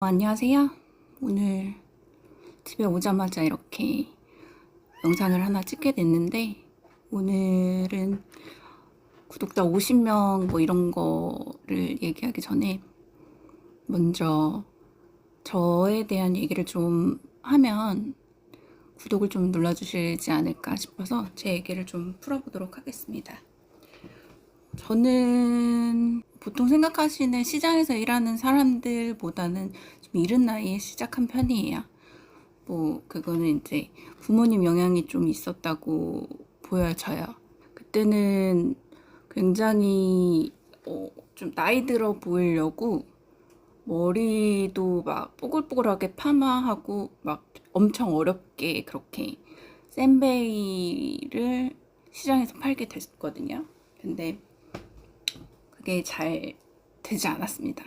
어, 안녕하세요. 오늘 집에 오자마자 이렇게 영상을 하나 찍게 됐는데, 오늘은 구독자 50명 뭐 이런 거를 얘기하기 전에 먼저 저에 대한 얘기를 좀 하면 구독을 좀 눌러주시지 않을까 싶어서 제 얘기를 좀 풀어보도록 하겠습니다. 저는 보통 생각하시는 시장에서 일하는 사람들보다는 좀 이른 나이에 시작한 편이에요. 뭐, 그거는 이제 부모님 영향이 좀 있었다고 보여져요. 그때는 굉장히, 어, 좀 나이 들어 보이려고 머리도 막 뽀글뽀글하게 파마하고 막 엄청 어렵게 그렇게 센베이를 시장에서 팔게 됐거든요. 근데 그게 잘 되지 않았습니다.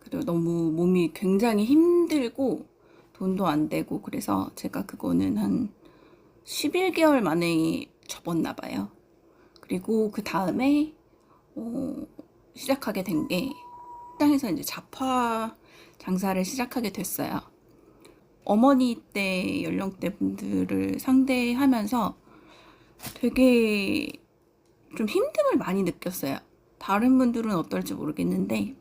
그리고 너무 몸이 굉장히 힘들고 돈도 안 되고 그래서 제가 그거는 한 11개월 만에 접었나 봐요. 그리고 그 다음에 어, 시작하게 된게 시장에서 이제 잡화 장사를 시작하게 됐어요. 어머니 때 연령대 분들을 상대하면서 되게 좀 힘듦을 많이 느꼈어요. 다른 분들은 어떨지 모르겠는데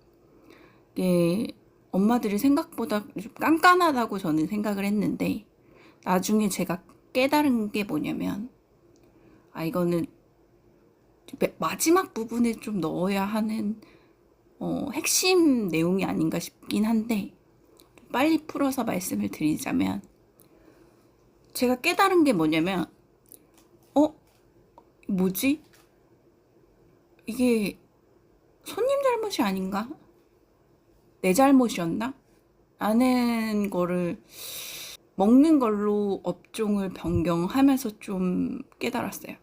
이게 엄마들이 생각보다 좀 깐깐하다고 저는 생각을 했는데 나중에 제가 깨달은 게 뭐냐면 아 이거는 마지막 부분에 좀 넣어야 하는 어, 핵심 내용이 아닌가 싶긴 한데 빨리 풀어서 말씀을 드리자면 제가 깨달은 게 뭐냐면 어? 뭐지? 이게 손님 잘못이 아닌가? 내 잘못이었나? 라는 거를 먹는 걸로 업종을 변경하면서 좀 깨달았어요.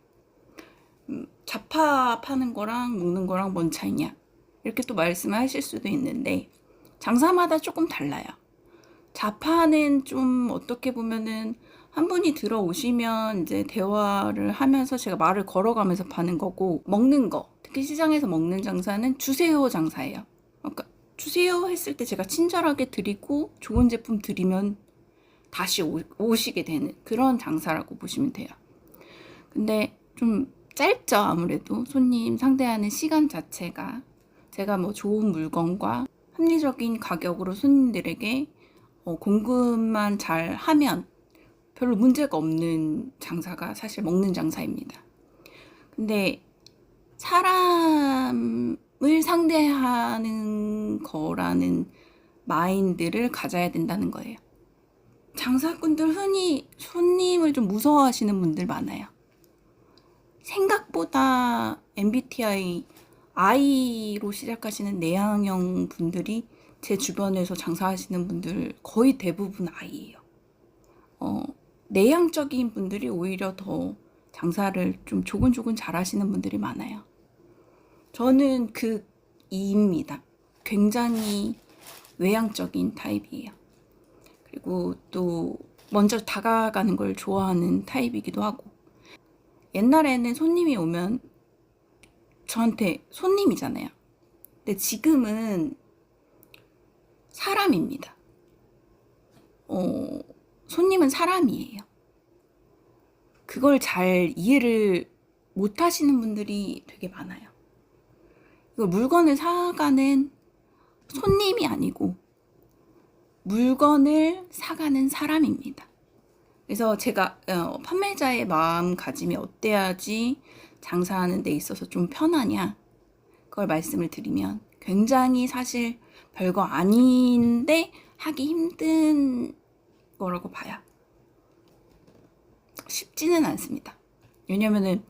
음, 잡화 파는 거랑 먹는 거랑 뭔 차이냐? 이렇게 또 말씀하실 수도 있는데 장사마다 조금 달라요. 자파는 좀 어떻게 보면은 한 분이 들어오시면 이제 대화를 하면서 제가 말을 걸어가면서 파는 거고 먹는 거 특히 시장에서 먹는 장사는 주세요 장사예요. 그러니까 주세요 했을 때 제가 친절하게 드리고 좋은 제품 드리면 다시 오, 오시게 되는 그런 장사라고 보시면 돼요. 근데 좀 짧죠 아무래도 손님 상대하는 시간 자체가 제가 뭐 좋은 물건과 합리적인 가격으로 손님들에게 어, 공급만 잘 하면 별로 문제가 없는 장사가 사실 먹는 장사입니다. 근데 사람을 상대하는 거라는 마인드를 가져야 된다는 거예요. 장사꾼들 흔히 손님을 좀 무서워하시는 분들 많아요. 생각보다 MBTI I로 시작하시는 내향형 분들이 제 주변에서 장사하시는 분들 거의 대부분 I예요. 어, 내향적인 분들이 오히려 더 장사를 좀 조근조근 잘 하시는 분들이 많아요. 저는 그 이입니다. 굉장히 외향적인 타입이에요. 그리고 또 먼저 다가가는 걸 좋아하는 타입이기도 하고. 옛날에는 손님이 오면 저한테 손님이잖아요. 근데 지금은 사람입니다. 어, 손님은 사람이에요. 그걸 잘 이해를 못 하시는 분들이 되게 많아요. 이걸 물건을 사가는 손님이 아니고 물건을 사가는 사람입니다. 그래서 제가 어, 판매자의 마음가짐이 어때야지 장사하는 데 있어서 좀 편하냐 그걸 말씀을 드리면 굉장히 사실 별거 아닌데 하기 힘든 거라고 봐요. 쉽지는 않습니다. 왜냐면은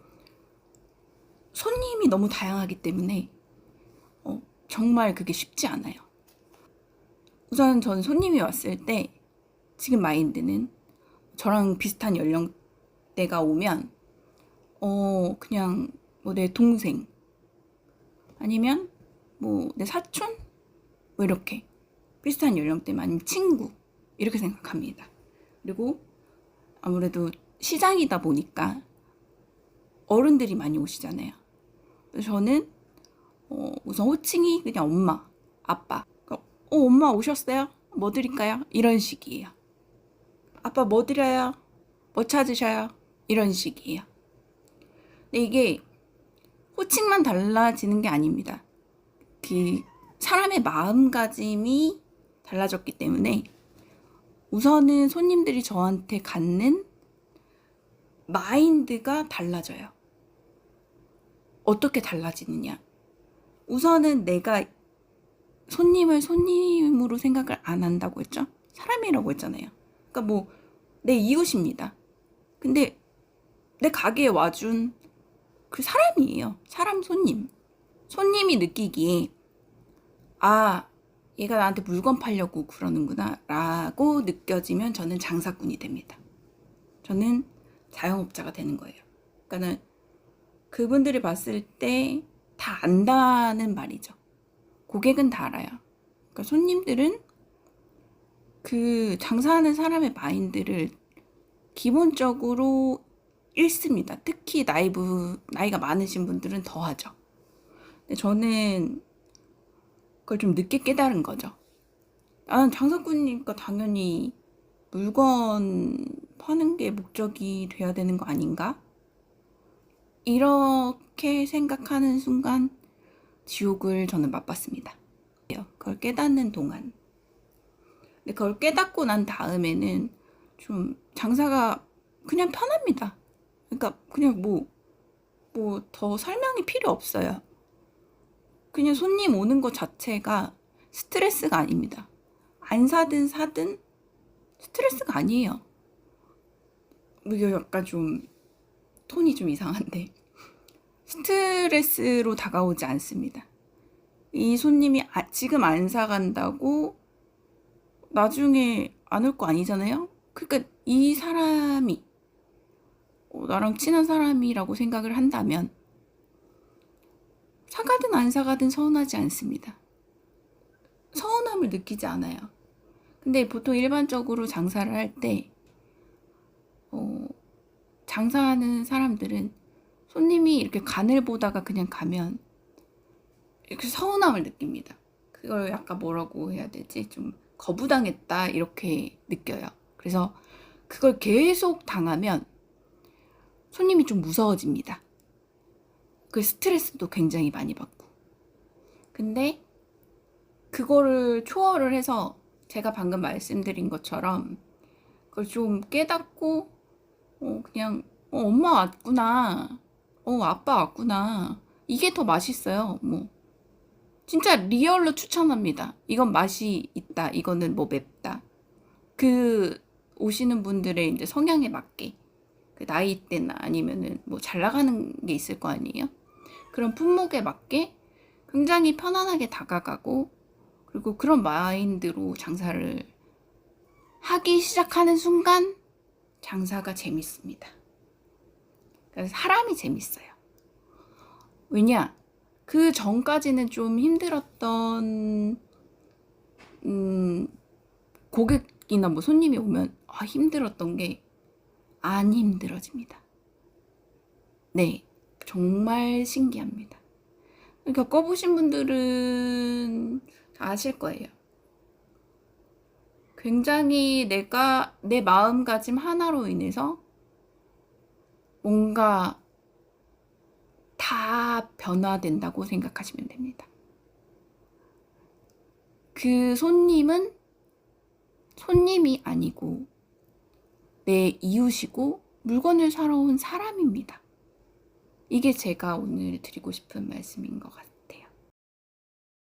손님이 너무 다양하기 때문에 어, 정말 그게 쉽지 않아요. 우선 저는 손님이 왔을 때 지금 마인드는 저랑 비슷한 연령대가 오면 어 그냥 뭐 내 동생 아니면 뭐 내 사촌 뭐 이렇게 비슷한 연령대만 아니면 친구 이렇게 생각합니다. 그리고 아무래도 시장이다 보니까 어른들이 많이 오시잖아요. 저는 어, 우선 호칭이 그냥 엄마, 아빠. 그러니까 어, 엄마 오셨어요? 뭐 드릴까요? 이런 식이에요. 아빠 뭐 드려요? 뭐 찾으셔요? 이런 식이에요. 근데 이게 호칭만 달라지는 게 아닙니다. 그 사람의 마음가짐이 달라졌기 때문에 우선은 손님들이 저한테 갖는 마인드가 달라져요. 어떻게 달라지느냐? 우선은 내가 손님을 손님으로 생각을 안 한다고 했죠? 사람이라고 했잖아요. 그러니까 뭐, 내 이웃입니다. 근데 내 가게에 와준 그 사람이에요. 사람 손님. 손님이 느끼기에, 아, 얘가 나한테 물건 팔려고 그러는구나. 라고 느껴지면 저는 장사꾼이 됩니다. 저는 자영업자가 되는 거예요. 그러니까는 그분들이 봤을 때 다 안다는 말이죠. 고객은 다 알아요. 그러니까 손님들은 그 장사하는 사람의 마인드를 기본적으로 읽습니다. 특히 나이부, 나이가 많으신 분들은 더 하죠. 근데 저는 그걸 좀 늦게 깨달은 거죠. 나는 장사꾼이니까 당연히 물건 파는 게 목적이 돼야 되는 거 아닌가? 이렇게 생각하는 순간 지옥을 저는 맛봤습니다. 그걸 깨닫는 동안. 근데 그걸 깨닫고 난 다음에는 좀 장사가 그냥 편합니다. 그러니까 그냥 뭐, 뭐 더 설명이 필요 없어요. 그냥 손님 오는 것 자체가 스트레스가 아닙니다. 안 사든 사든 스트레스가 아니에요. 이게 약간 좀 톤이 좀 이상한데 스트레스로 다가오지 않습니다. 이 손님이 아, 지금 안 사간다고 나중에 안 올 거 아니잖아요? 그러니까 이 사람이 어, 나랑 친한 사람이라고 생각을 한다면 사가든 안 사가든 서운하지 않습니다. 서운함을 느끼지 않아요. 근데 보통 일반적으로 장사를 할 때, 어, 장사하는 사람들은 손님이 이렇게 간을 보다가 그냥 가면 이렇게 서운함을 느낍니다. 그걸 약간 뭐라고 해야 되지? 좀 거부당했다 이렇게 느껴요. 그래서 그걸 계속 당하면 손님이 좀 무서워집니다. 그 스트레스도 굉장히 많이 받고. 근데 그거를 초월을 해서 제가 방금 말씀드린 것처럼 그걸 좀 깨닫고 어 그냥 어 엄마 왔구나. 어 아빠 왔구나. 이게 더 맛있어요. 뭐 진짜 리얼로 추천합니다. 이건 맛이 있다. 이거는 뭐 맵다. 그 오시는 분들의 이제 성향에 맞게 그 나이대나 아니면은 뭐 잘 나가는 게 있을 거 아니에요. 그런 품목에 맞게 굉장히 편안하게 다가가고 그리고 그런 마인드로 장사를 하기 시작하는 순간 장사가 재밌습니다. 사람이 재밌어요. 왜냐? 그 전까지는 좀 힘들었던 음, 고객이나 뭐 손님이 오면 아, 힘들었던 게 안 힘들어집니다. 네, 정말 신기합니다. 겪어보신 분들은 다 아실 거예요. 굉장히 내가 내 마음가짐 하나로 인해서 뭔가 다 변화된다고 생각하시면 됩니다. 그 손님은 손님이 아니고 내 이웃이고 물건을 사러 온 사람입니다. 이게 제가 오늘 드리고 싶은 말씀인 것 같습니다.